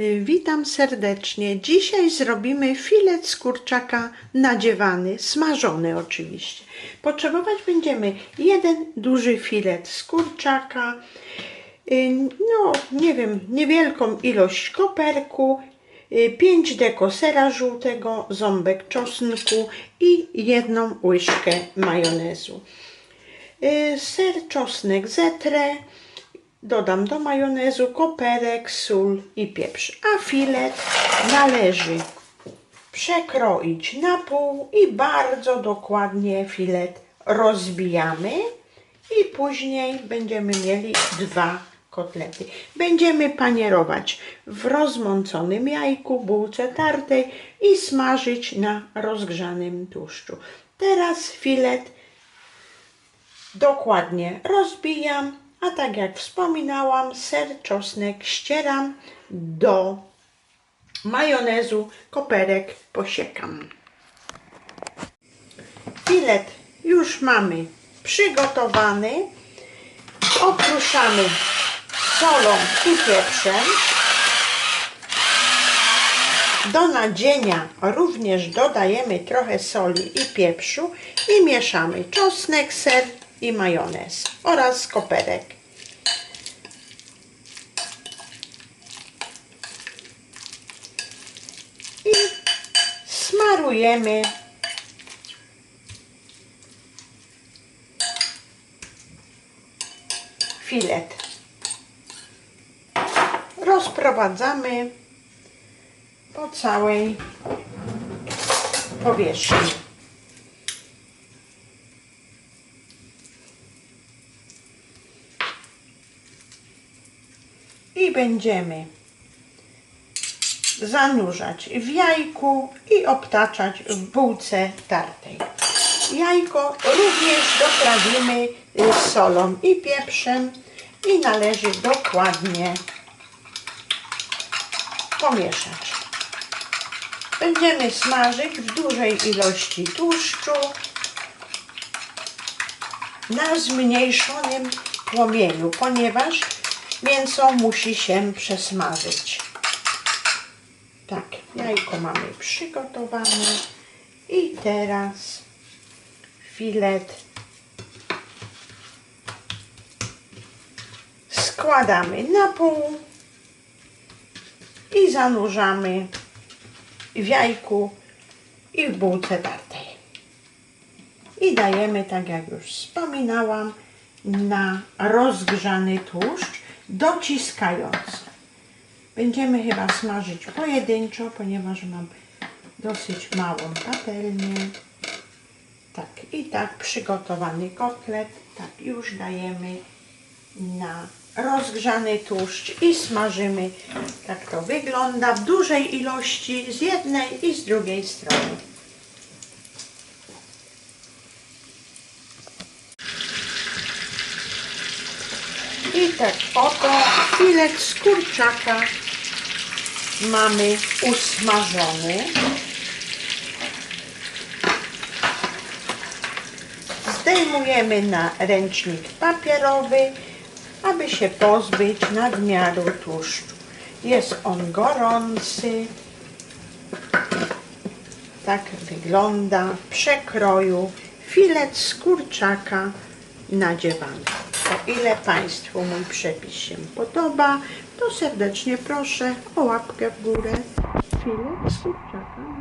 Y, Witam serdecznie. Dzisiaj zrobimy filet z kurczaka nadziewany, smażony oczywiście. Potrzebować będziemy jeden duży filet z kurczaka, y, no nie wiem, niewielką ilość koperku, 5 deko sera żółtego, ząbek czosnku i jedną łyżkę majonezu. Y, Ser, czosnek zetrę, dodam do majonezu koperek, sól i pieprz. A filet należy przekroić na pół i bardzo dokładnie filet rozbijamy i później będziemy mieli dwa kotlety. Będziemy panierować w rozmąconym jajku, bułce tartej i smażyć na rozgrzanym tłuszczu. Teraz filet dokładnie rozbijam, a tak jak wspominałam, ser, czosnek ścieram do majonezu, koperek posiekam. Filet już mamy przygotowany. Okruszamy solą i pieprzem. Do nadzienia również dodajemy trochę soli i pieprzu i mieszamy czosnek, ser i majonez oraz koperek. I smarujemy filet. Rozprowadzamy po całej powierzchni. I będziemy zanurzać w jajku i obtaczać w bułce tartej. Jajko również doprawimy y, solą i pieprzem i należy dokładnie pomieszać. Będziemy smażyć w dużej ilości tłuszczu na zmniejszonym płomieniu, ponieważ mięso musi się przesmażyć. Tak, jajko mamy przygotowane i teraz filet składamy na pół i zanurzamy w jajku i w bułce tartej. I dajemy, tak jak już wspominałam, na rozgrzany tłuszcz, dociskając. Będziemy chyba smażyć pojedynczo, ponieważ mam dosyć małą patelnię. Tak, i tak przygotowany kotlet, tak już dajemy na rozgrzany tłuszcz i smażymy. Tak to wygląda w dużej ilości z jednej i z drugiej strony. I tak oto filet z kurczaka mamy usmażony. Zdejmujemy na ręcznik papierowy, aby się pozbyć nadmiaru tłuszczu. Jest on gorący. Tak wygląda w przekroju filet z kurczaka nadziewany. O ile Państwu mój przepis się podoba, to serdecznie proszę o łapkę w górę. Filet z.